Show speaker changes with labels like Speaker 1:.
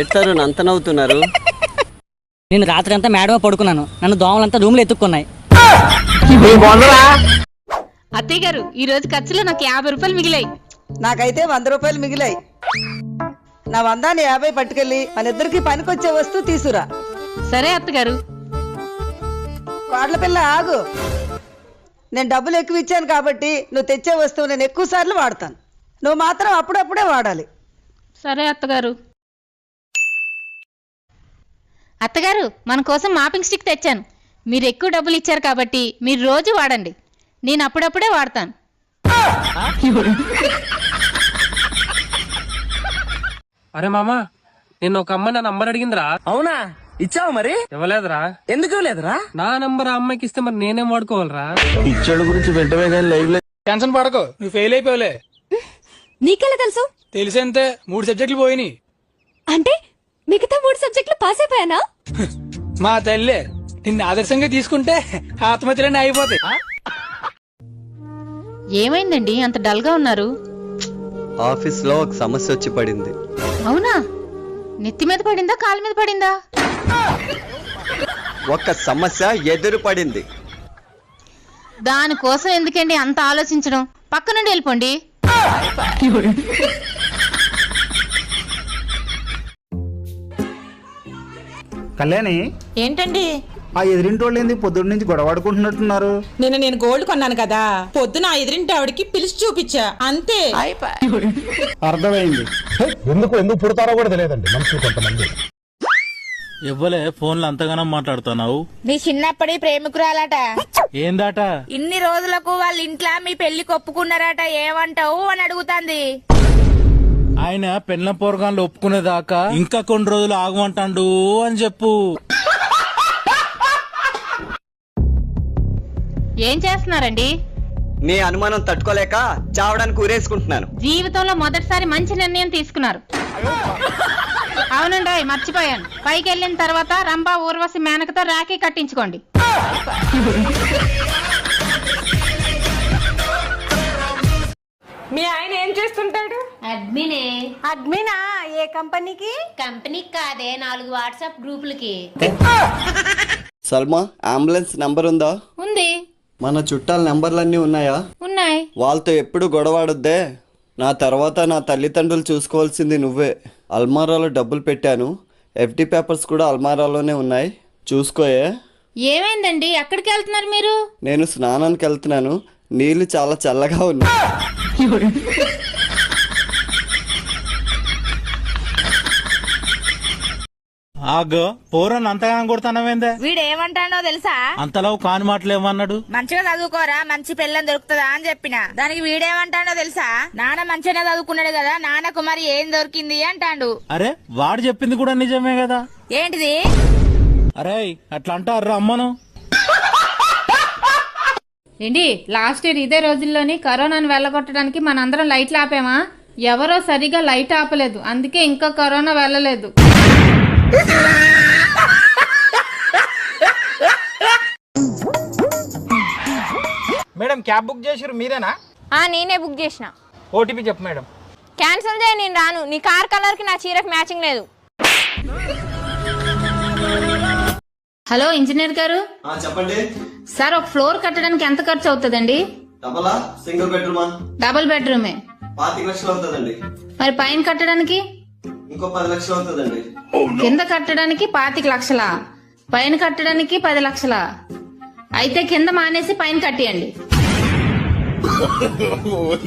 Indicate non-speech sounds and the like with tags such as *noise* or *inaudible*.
Speaker 1: ఏడ్తారు అంత నవ్వుతున్నారు?
Speaker 2: నేను రాత్రి అంతా మేడమే పడుకున్నాను. నన్ను దోమలంతా రూమ్లో ఎత్తుక్కున్నాయి.
Speaker 3: అత్తయ్య గారు ఈ రోజు ఖర్చులో నాకు యాభై రూపాయలు మిగిలాయి.
Speaker 4: నాకైతే వంద రూపాయలు మిగిలాయి. నా వందాన్ని యాభై పట్టుకెళ్ళి మన ఇద్దరికి పనికొచ్చే వస్తువు తీసురా.
Speaker 3: సరే అత్తగారు.
Speaker 4: వాడ్ల పిల్ల ఆగు. నేను డబ్బులు ఎక్కువ ఇచ్చాను కాబట్టి నువ్వు తెచ్చే వస్తువు నేను ఎక్కువ సార్లు వాడతాను. నువ్వు మాత్రం అప్పుడప్పుడే వాడాలి.
Speaker 3: సరే అత్తగారు. అత్తగారు మన కోసం మాపింగ్ స్టిక్ తెచ్చాను. మీరు ఎక్కువ డబ్బులు ఇచ్చారు కాబట్టి మీరు రోజు వాడండి. నేను అప్పుడప్పుడే వాడతాను.
Speaker 5: అరే మామా నిన్న ఒక అమ్మాయి నా నంబర్ అడిగిందిరా.
Speaker 6: అవునా? ఇచ్చావా మరి?
Speaker 5: ఇవ్వలేదురా.
Speaker 6: ఎందుకు లేదురా
Speaker 5: నా నంబర్ ఆ అమ్మాయికి ఇస్తే మరి నేనేం వాడుకోవాలరా?
Speaker 7: టెన్షన్ పడకు నువ్వు ఫెయిల్ అయిపోలే
Speaker 8: నీకెలా తెలుసు?
Speaker 7: తెలిసేంతే మూడు సబ్జెక్టులు పోయినాయి.
Speaker 8: అంటే మిగతా మూడు సబ్జెక్టులు పాస్ అయిపోయానా?
Speaker 7: మా తల్లి నిన్ను ఆదర్శంగా తీసుకుంటే ఆత్మహత్యలన్నీ అయిపోతాయి.
Speaker 3: ఏమైందండి? అంత డల్గా ఉన్నారు.
Speaker 1: ఆఫీస్లో ఒక సమస్య వచ్చి పడింది.
Speaker 3: అవునా? నెత్తి మీద పడిందా? కాలు మీద పడిందా?
Speaker 1: ఒక సమస్య ఎదురు పడింది.
Speaker 3: దానికోసం ఎందుకండి అంత ఆలోచించడం? పక్క నుండి వెళ్ళిపోండి. *laughs*
Speaker 9: కళ్యాణి
Speaker 10: ఏంటండి?
Speaker 9: ఆ ఎదిరింటోళ్ళు ఏంది పొద్దున్న నుంచి గొడవాడుకుంటున్నట్టున్నారు
Speaker 10: నిన్న నేను గోల్డ్ కొన్నాను కదా పొద్దున ఆ ఎదురింటి ఆవిడకి పిలిచి చూపించా అంతే.
Speaker 9: అర్థమైంది.
Speaker 7: ఎందుకు ఎందుకు పుడతారో కూడా తెలియదండి మనుషులు కొంతమంది.
Speaker 6: ఇవ్వలే ఫోన్లో అంతగానో మాట్లాడుతున్నావు.
Speaker 8: నీ చిన్నప్పటి ప్రేమికురాలట.
Speaker 6: ఏందాట?
Speaker 8: ఇన్ని రోజులకు వాళ్ళ ఇంట్లో మీ పెళ్ళి కొప్పుకున్నారట ఏమంటావు అని అడుగుతాంది.
Speaker 6: ఆయన పెళ్ళ పోరగాన్లు ఒప్పుకునేదాకా ఇంకా కొన్ని రోజులు ఆగమంటాడు అని చెప్పు.
Speaker 3: ఏం చేస్తున్నారండి?
Speaker 1: నీ అనుమానం తట్టుకోలేక చావడానికి ఊరేసుకుంటున్నాను.
Speaker 3: జీవితంలో మొదటిసారి మంచి నిర్ణయం తీసుకున్నారు. అవునండి మర్చిపోయాను. పైకి వెళ్ళిన తర్వాత రంభా ఊర్వశి మేనకతో రాఖీ కట్టించుకోండి.
Speaker 10: మీ ఆయన ఏం చేస్తుంటాడు?
Speaker 3: అడ్మినే.
Speaker 8: అడ్మినా ఏ కంపెనీకి?
Speaker 3: కంపెనీకి కాదే నాలుగు వాట్సాప్ గ్రూపులకి.
Speaker 1: సల్మా అంబులెన్స్ నంబర్ ఉందా?
Speaker 3: ఉంది.
Speaker 1: మన చుట్టాల నెంబర్లన్నీ ఉన్నాయా?
Speaker 3: ఉన్నాయి.
Speaker 1: వాళ్ళతో ఎప్పుడు గొడవాడొద్దే? నా తర్వాత నా తల్లిదండ్రులు చూసుకోవాల్సింది నువ్వే. అల్మారాలో డబ్బులు పెట్టాను. ఎఫ్డి పేపర్స్ కూడా అల్మారాలోనే ఉన్నాయి. చూసుకోయే.
Speaker 3: ఏమైందండి? ఎక్కడికి వెళ్తున్నారు మీరు?
Speaker 1: నేను స్నానానికి వెళ్తున్నాను. నీళ్ళు చాలా చల్లగా ఉన్నాయి. *laughs*
Speaker 6: ఆగో. పోరని అంతగానో కొడతానవేందే
Speaker 8: వీడు ఏమంటాడో తెలుసా?
Speaker 6: అంతలో కాని మాటలు ఏమన్నాడు?
Speaker 8: మంచిగా చదువుకోరా మంచి పిల్లని దొరుకుతుందా అని చెప్పిన. దానికి వీడేమంటాడో తెలుసా? నాన్న మంచిగానే చదువుకున్నాడు కదా నాన్నకు మరి ఏం దొరికింది అంటాడు.
Speaker 6: అరే వాడు చెప్పింది కూడా నిజమే కదా?
Speaker 8: ఏంటిది?
Speaker 6: అరే అట్లా అంటారు అమ్మను?
Speaker 3: ఏంటి లాస్ట్ ఇయర్ ఇదే రోజుల్లోని కరోనాను వెళ్ళగొట్టడానికి మనందరం లైట్లు ఆపామా? ఎవరో సరిగా లైట్ ఆపలేదు అందుకే ఇంకా కరోనా వెళ్ళలేదు.
Speaker 7: క్యాబ్ బుక్ చేసిరు మీరేనా?
Speaker 8: నేనే బుక్ చేసిన.
Speaker 7: ఓటీపీ చెప్పు మేడం.
Speaker 8: క్యాన్సిల్ చేయి నేను రాను. నీ కార్ కలర్కి నా చీరకు మ్యాచింగ్ లేదు.
Speaker 3: హలో ఇంజనీర్ గారు?
Speaker 1: చెప్పండి.
Speaker 3: సార్ ఒక ఫ్లోర్ కట్టడానికి ఎంత ఖర్చు అవుతుందండి?
Speaker 1: డబలా? సింగిల్ బెడ్రూమా?
Speaker 3: డబుల్ బెడ్రూమే.
Speaker 1: పాతిక లక్షలు అవుతుందండి.
Speaker 3: మరి పైన కట్టడానికి?
Speaker 1: ఇంకో పది లక్షలు అవుతుందండి.
Speaker 3: కింద కట్టడానికి పాతిక లక్షలా? పైన కట్టడానికి పది లక్షలా? అయితే కింద మానేసి పైన కట్టియండి. no.